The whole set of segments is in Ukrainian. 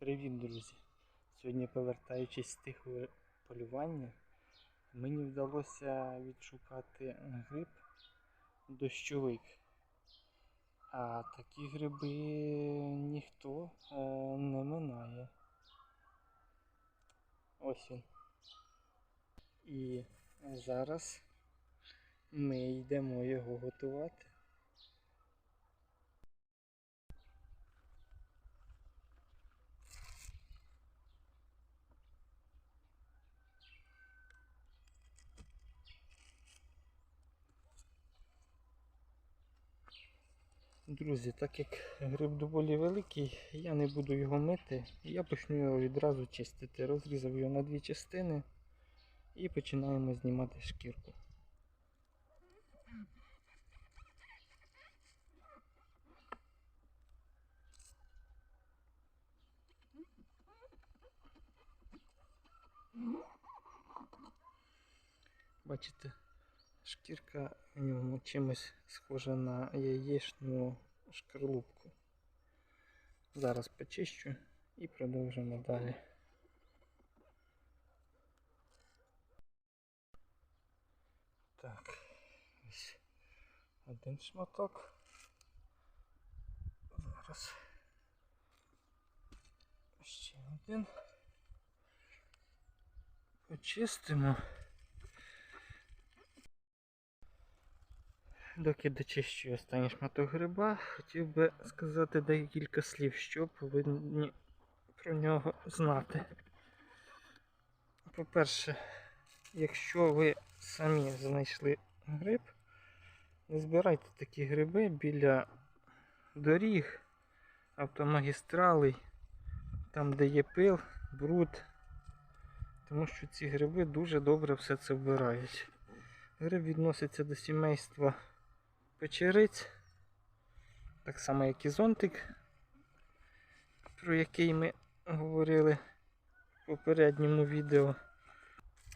Привіт, друзі! Сьогодні, повертаючись з тихого полювання, мені вдалося відшукати гриб дощовик. А такі гриби ніхто е, не минає. Ось він. І зараз ми йдемо його готувати. Друзі, так як гриб доволі великий, я не буду його мити. Я почну його відразу чистити. Розрізав його на дві частини і починаємо знімати шкірку. Бачите, шкірка в ньому чимось схожа на яєчну шкарлупку. Зараз почищу і продовжимо далі. Так, ось один шматок. Зараз ще один. Почистимо. Доки дочищую останній шматок гриба, хотів би сказати декілька слів, що повинні про нього знати. По-перше, якщо ви самі знайшли гриб, не збирайте такі гриби біля доріг, автомагістралей, там де є пил, бруд, тому що ці гриби дуже добре все це вбирають. Гриб відноситься до сімейства печериць, так само як і зонтик, про який ми говорили в попередньому відео.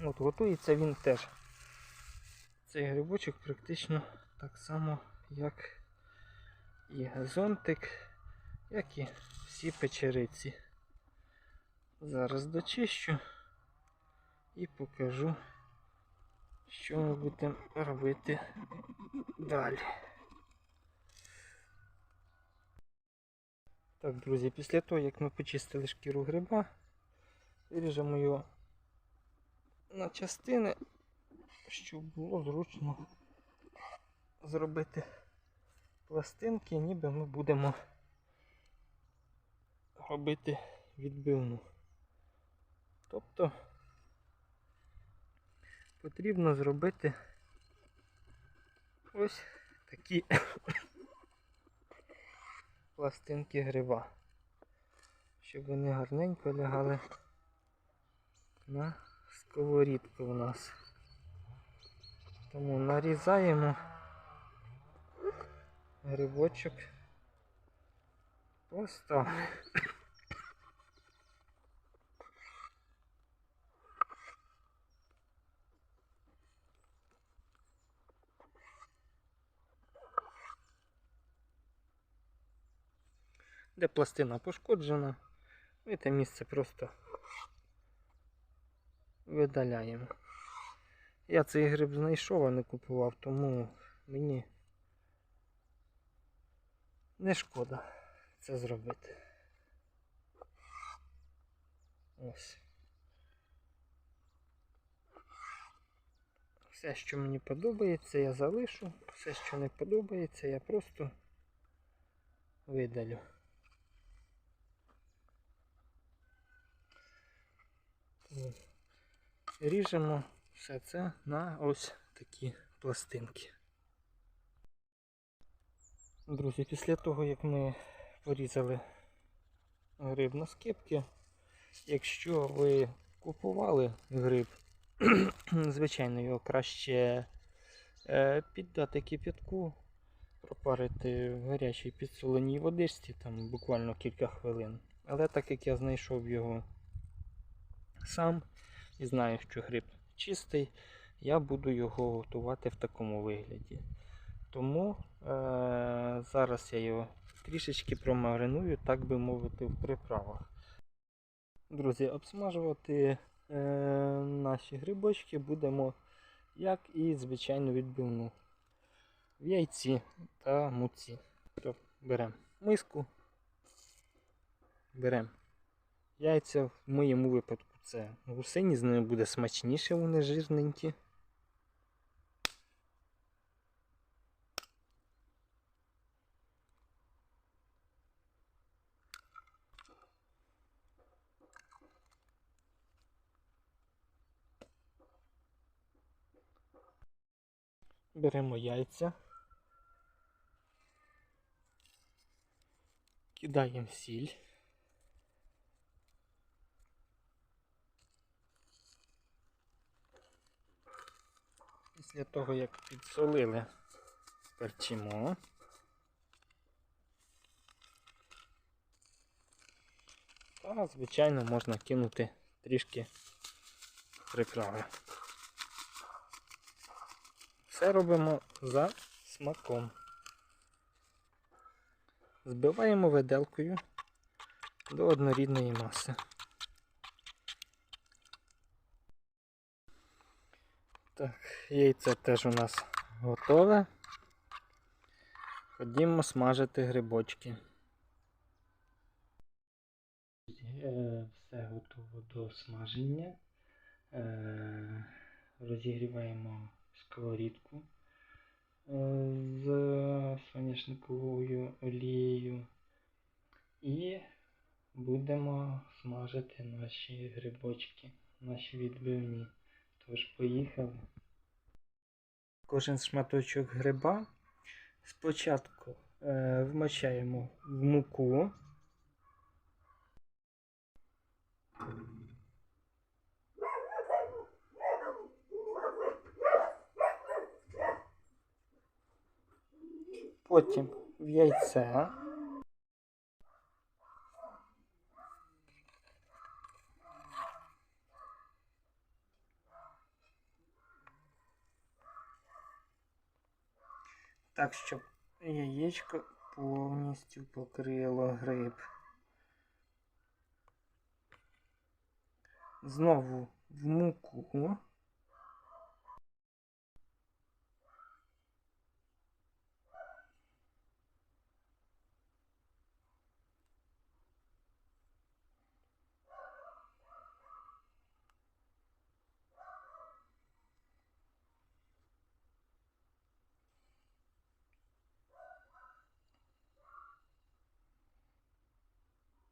От Готується він теж. Цей грибочок практично так само, як і зонтик, як і всі печериці. Зараз дочищу і покажу, що ми будемо робити далі. Так, друзі, після того, як ми почистили шкіру гриба, виріжемо його на частини, щоб було зручно зробити пластинки, ніби ми будемо робити відбивну. Тобто потрібно зробити ось такі пластинки гриба, щоб вони гарненько лягали на сковорідку у нас. Тому нарізаємо грибочок ось де пластина пошкоджена, і те місце просто видаляємо. Я цей гриб знайшов, а не купував, тому мені не шкода це зробити. Ось. Все, що мені подобається, я залишу, все, що не подобається, я просто видалю. Ріжемо все це на ось такі пластинки. Друзі, після того, як ми порізали гриб на скипки, якщо ви купували гриб, звичайно, його краще е, піддати кипятку, пропарити в гарячій підсоленій водичці, там буквально кілька хвилин. Але так як я знайшов його сам і знаю, що гриб чистий, я буду його готувати в такому вигляді. Тому е- зараз я його трішечки промариную, так би мовити, в приправах. Друзі, обсмажувати е, наші грибочки будемо, як і звичайну відбивну. В яйці та муці. Тобто беремо миску, беремо яйця. В моєму випадку це гусині, з ними буде смачніше, вони жирненькі. Беремо яйця. Кидаємо сіль. Після того, як підсолили, перчимо. Та, звичайно, можна кинути трішки приправи. Все робимо за смаком. Збиваємо виделкою до однорідної маси. Так, яйце теж у нас готове. Ходімо смажити грибочки. Е, Все готово до смаження. Е, Розігріваємо сковорідку е, з соняшниковою олією і будемо смажити наші грибочки, наші відбивні. Тож поїхали. Кожен шматочок гриба спочатку е, вмочаємо в муку. Потім в яйце. Так, щоб яєчко повністю покрило гриб. Знову в муку.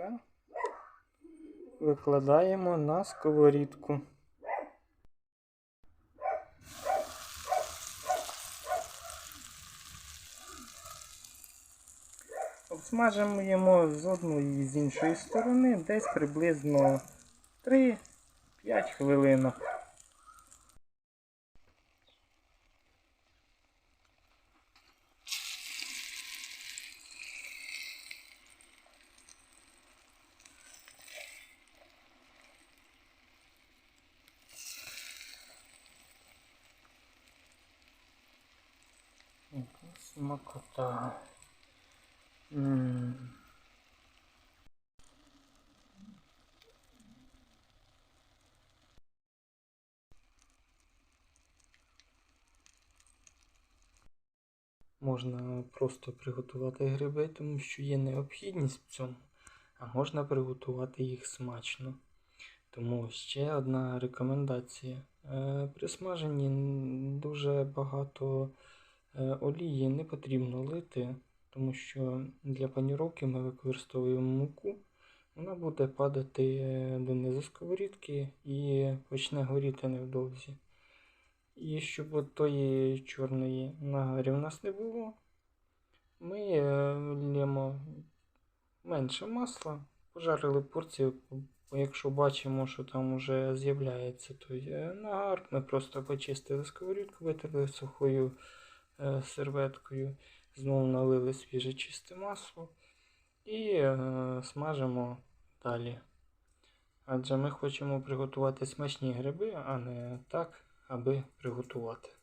Та викладаємо на сковорідку. Обсмажуємо з одної і з іншої сторони десь приблизно 3-5 хвилинок. Смакота. Можна просто приготувати гриби, тому що є необхідність в цьому, а можна приготувати їх смачно. Тому ще одна рекомендація. Е, При смаженні дуже багато олії не потрібно лити, тому що для паніровки ми використовуємо муку. Вона буде падати е, донизу сковорідки і почне горіти невдовзі. І щоб тої чорної нагарі в нас не було, ми е, лємо менше масла, пожарили порцію. Якщо бачимо, що там вже з'являється той е, нагар, ми просто почистили сковорідку, витерли сухою е, серветкою, знову налили свіже чисте масло і е, смажимо далі. Адже ми хочемо приготувати смачні гриби, а не так, аби приготувати.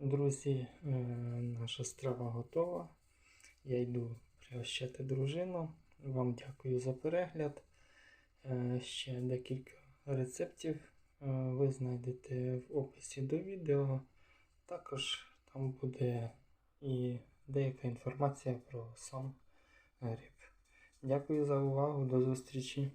Друзі, е, наша страва готова. Я йду пригощати дружину. Вам дякую за перегляд. Е, Ще декілька рецептів е, ви знайдете в описі до відео. Також там буде і деяка інформація про сам гриб. Дякую за увагу, до зустрічі!